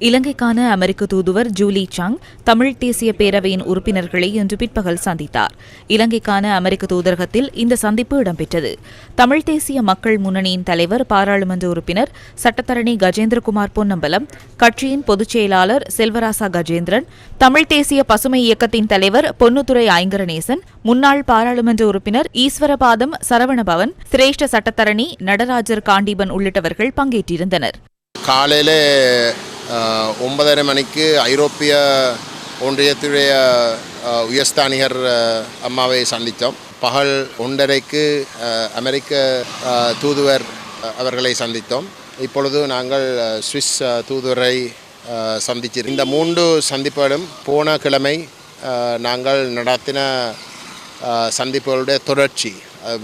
இலங்கைக்கான அமெரிக்க தூதுவர் Julie song Tamil தேசிய பேரவையின் உறுப்பினர்களை இன்று பிற்பகல் சந்தித்தார். இலங்கைக்கான அமெரிக்க தூதரகத்தில் இந்த சந்திப்பு இடம்பெற்றது. தமிழ் தேசிய மக்கள் முன்னணியின் தலைவர் பாராளுமன்ற உறுப்பினர் சட்டத்தரணி கஜேந்திரகுமார் பொன்னம்பலம் கட்சியின் பொதுச் செயலாளர் செல்வராசா கஜேந்திரன் தமிழ் தேசிய பசுமை இயக்கத்தின் தலைவர் பொன்னுத்துறை ஐங்கரநேசன் முன்னாள் பாராளுமன்ற உறுப்பினர் ஈஸ்வரபாதம் சரவணபவன் சிரேஷ்ட சட்டத்தரணி நடராஜர் காண்டீபன் உள்ளிட்டவர்கள் பங்கேற்றிருந்தனர். ஒன்பதரை மணிக்கு ஐரோப்பிய ஒன்றியத்துடைய உயர்ஸ்தானிகர் அம்மாவை சந்தித்தோம். பகல் ஒன்றரைக்கு அமெரிக்க தூதுவர் அவர்களை சந்தித்தோம். இப்பொழுது நாங்கள் சுவிஸ் தூதுவரை சந்திச்சிரு இந்த மூன்று சந்திப்புகளும் போன கிழமை நாங்கள் நடத்தின சந்திப்புகளுடைய தொடர்ச்சி.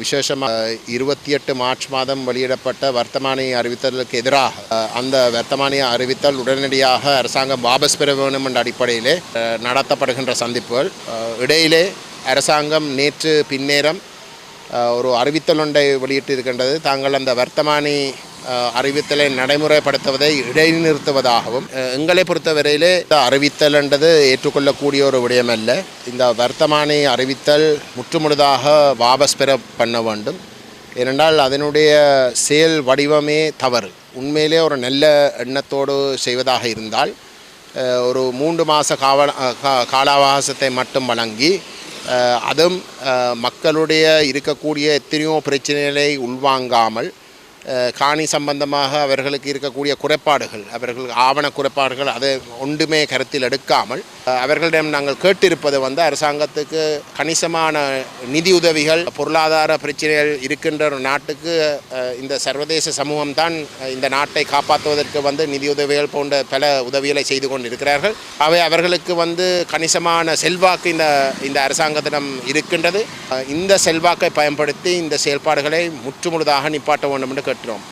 விசேஷமாக இருபத்தி எட்டு மார்ச் மாதம் வெளியிடப்பட்ட வர்த்தமானி அறிவித்தலுக்கு எதிராக அந்த வர்த்தமானிய அறிவித்தல் உடனடியாக அரசாங்கம் வாபஸ் பெற வேண்டும் என்ற அடிப்படையிலே நடத்தப்படுகின்ற சந்திப்புகள். இடையிலே அரசாங்கம் நேற்று பின்னேரம் ஒரு அறிவித்தல் ஒன்றை வெளியிட்டு இருக்கின்றது தாங்கள் அந்த வர்த்தமானி அறிவித்தலை நடைமுறைப்படுத்துவதை இடைநிறுத்துவதாகவும் எங்களை பொறுத்தவரையிலே இந்த அறிவித்தல் என்றது ஏற்றுக்கொள்ளக்கூடிய ஒரு விடயம் அல்ல இந்த வர்த்தமானி அறிவித்தல் முற்றுமுழுதாக வாபஸ் பெற பண்ண வேண்டும். ஏனென்றால் அதனுடைய செயல் வடிவமே தவறு. உண்மையிலே ஒரு நல்ல எண்ணத்தோடு செய்வதாக இருந்தால் ஒரு மூன்று மாத காவல காலாவகாசத்தை மட்டும் வழங்கி அதுவும் மக்களுடைய இருக்கக்கூடிய எத்தனையோ பிரச்சனைகளை உள்வாங்காமல் காணி சம்பந்தமாக அவர்களுக்கு இருக்கக்கூடிய குறைபாடுகள் அவர்களுக்கு ஆவண குறைபாடுகள் அதை ஒன்றுமே கருத்தில் எடுக்காமல் அவர்களிடம் நாங்கள் கேட்டிருப்பது வந்து அரசாங்கத்துக்கு கணிசமான நிதியுதவிகள் பொருளாதார பிரச்சனைகள் இருக்கின்ற ஒரு நாட்டுக்கு இந்த சர்வதேச சமூகம் தான் இந்த நாட்டை காப்பாற்றுவதற்கு வந்து நிதியுதவிகள் போன்ற பல உதவிகளை செய்து கொண்டிருக்கிறார்கள். அவை அவர்களுக்கு வந்து கணிசமான செல்வாக்கு இந்த இந்த அரசாங்கத்திடம் இருக்கின்றது. இந்த செல்வாக்கை பயன்படுத்தி இந்த செயல்பாடுகளை முற்றுமுழுதாக நிப்பாட்ட வேண்டும் என்று கட்டுறோம்.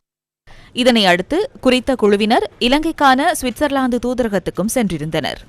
இதனை அடுத்து குறித்த குழுவினர் இலங்கைக்கான சுவிட்சர்லாந்து தூதரகத்துக்கும் சென்றிருந்தனர்.